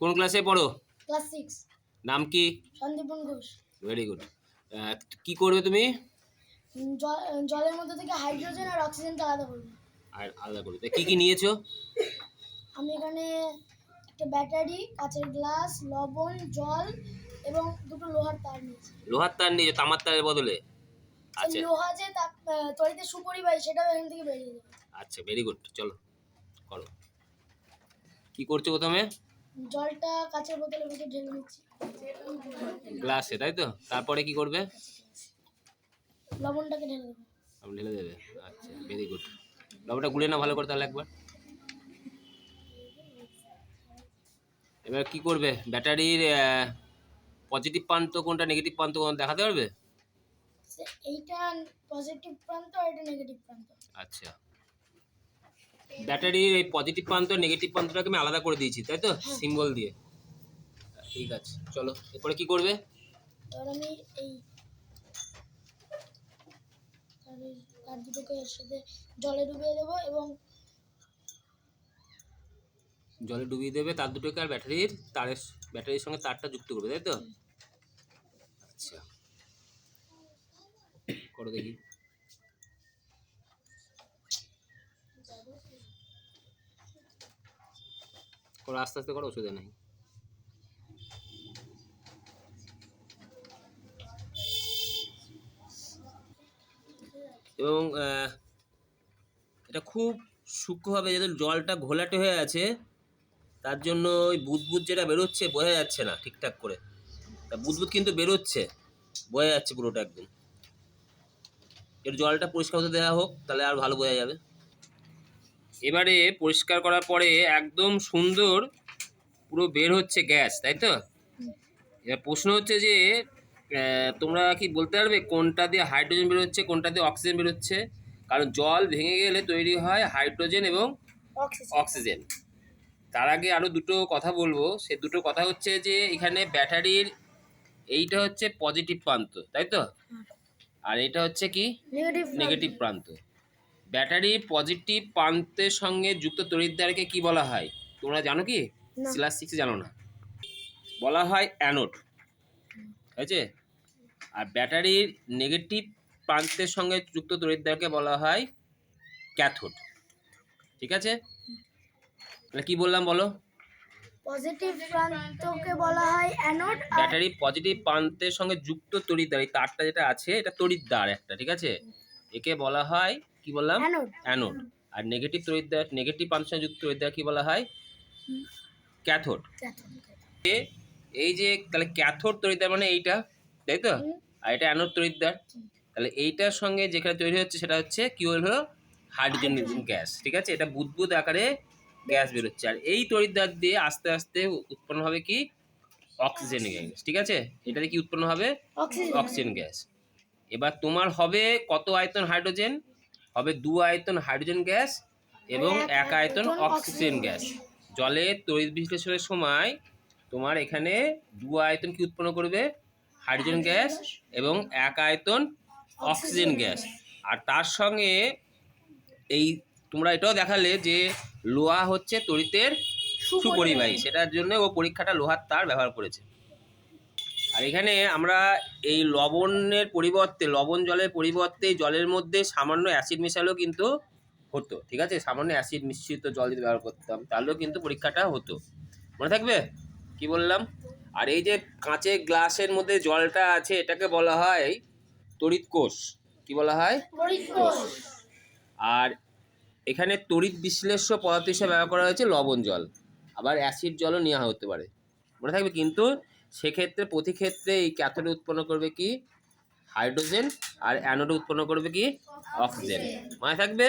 কোন ক্লাসে পড়ো? ক্লাস সিক্স নাম কি? সন্দীপন ঘোষ। ভেরি গুড কি করবে তুমি? জলের মধ্যে থেকে হাইড্রোজেন আর অক্সিজেনটা আলাদা করব। আর আলাদা করবে। কি কি নিয়েছো? আমি এখানে একটা ব্যাটারি কাঁচের গ্লাস লবণ জল এবং দুটো লোহার তার নিয়েছি। লোহার তার নিয়েছো তামার তারের বদলে? আচ্ছা। লোহা যে তড়িতে সুপরিবাহী সেটাও এখান থেকে বেরিয়ে যাবে। আচ্ছা ভেরি গুড চলো করো। কি করছ প্রথমে? জলটা কাঁচের বোতলের ভিতরে ঢেলে নিচ্ছি গ্লাসে তাই তো? তারপরে কি করবে? লবণটাকে ঢেলে দেবো। আপনি ঢেলে দেবে? আচ্ছা ভেরি গুড লবণটা গুলে না ভালো করে তাহলে একবার। এবার কি করবে? ব্যাটারির পজিটিভ প্রান্ত কোনটা নেগেটিভ প্রান্ত কোনটা দেখাতে পারবে? এইটা পজিটিভ প্রান্ত আর এটা নেগেটিভ প্রান্ত আচ্ছা। ব্যাটারির এই পজিটিভ প্রান্ত নেগেটিভ প্রান্তটাকে আমি আলাদা করে দিয়েছি তাই তো? সিম্বল দিয়ে। ঠিক আছে চলো এরপরে কি করবে? আমি এই তার দুটোকে এর জলে ডুবিয়ে দেবো এবং জলে ডুবিয়ে দেবে তার দুটোকে আর ব্যাটারির তারের ব্যাটারির সঙ্গে তারটা যুক্ত করবে তাই তো? আচ্ছা। করো দেখি। করো আস্তে আস্তে করো অসুবিধা নেই। এবং এটা খুব সূক্ষ্মভাবে যেহেতু জলটা ঘোলাটে হয়ে আছে, তার জন্য ওই বুদবুদ যেটা বেরোচ্ছে বোঝা যাচ্ছে না ঠিকঠাক করে। তা বুদবুদ কিন্তু বেরোচ্ছে, বোঝা যাচ্ছে পুরোটা একদম। এর জলটা পরিষ্কার হতে দেওয়া হোক, তাহলে আর ভালো বোঝা যাবে। এবারে পরিষ্কার করার পরে একদম সুন্দর পুরো বের হচ্ছে গ্যাস তাই তো? এবার প্রশ্ন হচ্ছে যে তোমরা কি বলতে পারবে কোনটা দিয়ে হাইড্রোজেন বেরোচ্ছে কোনটা দিয়ে অক্সিজেন বেরোচ্ছে কারণ জল ভেঙে গেলে তৈরি হয় হাইড্রোজেন এবং অক্সিজেন। তার আগে আরও দুটো কথা বলব। সে দুটো কথা হচ্ছে যে এখানে ব্যাটারির এইটা হচ্ছে পজিটিভ প্রান্ত তাই তো? আর এটা হচ্ছে কি? নেগেটিভ নেগেটিভ প্রান্ত। ব্যাটারি পজিটিভ প্রান্তের সঙ্গে যুক্ত তড়িৎদ্বারকে কি বলা হয়? তোমরা জানো কি। ক্লাস সিক্সে জানো না। বলা হয় অ্যানোড আছে আর ব্যাটারির নেগেটিভ প্রান্তের সঙ্গে যুক্ত তড়িৎদ্বারকে বলা হয় ক্যাথোড ঠিক আছে? তাহলে কি বললাম বলো? পজিটিভ প্রান্তকে বলা হয় অ্যানোড ব্যাটারি পজিটিভ প্রান্তের সঙ্গে যুক্ত তড়িৎদ্বার এই তারটা যেটা আছে এটা তড়িৎদ্বার একটা ঠিক আছে? একে বলা হয় কি বললাম? অ্যানোড। আর নেগেটিভ তড়িৎদ্বার নেগেটিভ প্রান্তের সঙ্গে যুক্ত তড়িৎদ্বার কি বলা হয়? ক্যাথোড এই যে তাহলে ক্যাথোড তড়িৎদ্বার মানে এইটা তাই তো? আর এটা অ্যানোড তড়িৎদ্বার তাহলে এইটার সঙ্গে যেখানে তৈরি হচ্ছে সেটা হচ্ছে কি হলো? হাইড্রোজেন গ্যাস ঠিক আছে? এটা বুদবুদ আকারে গ্যাস বেরোচ্ছে। আর এই তড়িৎদ্বার দিয়ে আস্তে আস্তে উৎপন্ন হবে কি? অক্সিজেন গ্যাস ঠিক আছে? এটা কি উৎপন্ন হবে? অক্সিজেন গ্যাস এবার তোমার হবে কত আয়তন হাইড্রোজেন হবে দু আয়তন হাইড্রোজেন গ্যাস এবং এক আয়তন অক্সিজেন গ্যাস। জলের তড়িৎ বিশ্লেষণের সময় তোমার এখানে দু আয়তন কি উৎপন্ন করবে? হাইড্রোজেন গ্যাস এবং এক আয়তন অক্সিজেন গ্যাস। আর তার সঙ্গে এই তোমরা এটাও দেখালে যে লোহা হচ্ছে তড়িতের সুপরিবাহী। সেটার জন্য ও পরীক্ষাটা লোহার তার ব্যবহার করেছে। আর এখানে আমরা এই লবণের পরিবর্তে লবণ জলের পরিবর্তে জলের মধ্যে সামান্য অ্যাসিড মেশালেও কিন্তু হতো ঠিক আছে? সামান্য অ্যাসিড মিশ্রিত জল যদি ব্যবহার করতাম তাহলেও কিন্তু পরীক্ষাটা হতো। মনে থাকবে? কি বললাম? আর এই যে কাঁচের গ্লাসের মধ্যে জলটা আছে এটাকে বলা হয় তড়িৎ কোষ। কি বলা হয়? আর এখানে তড়িৎ বিশ্লেষ্য পদার্থ হিসেবে ব্যবহার করা হয়েছে লবণ জল। আবার অ্যাসিড জলও নেওয়া হতে পারে। মনে থাকবে? কিন্তু সেক্ষেত্রে প্রতি ক্ষেত্রে এই ক্যাথোড উৎপন্ন করবে কি? হাইড্রোজেন আর অ্যানোড উৎপন্ন করবে কি? অক্সিজেন। মনে থাকবে?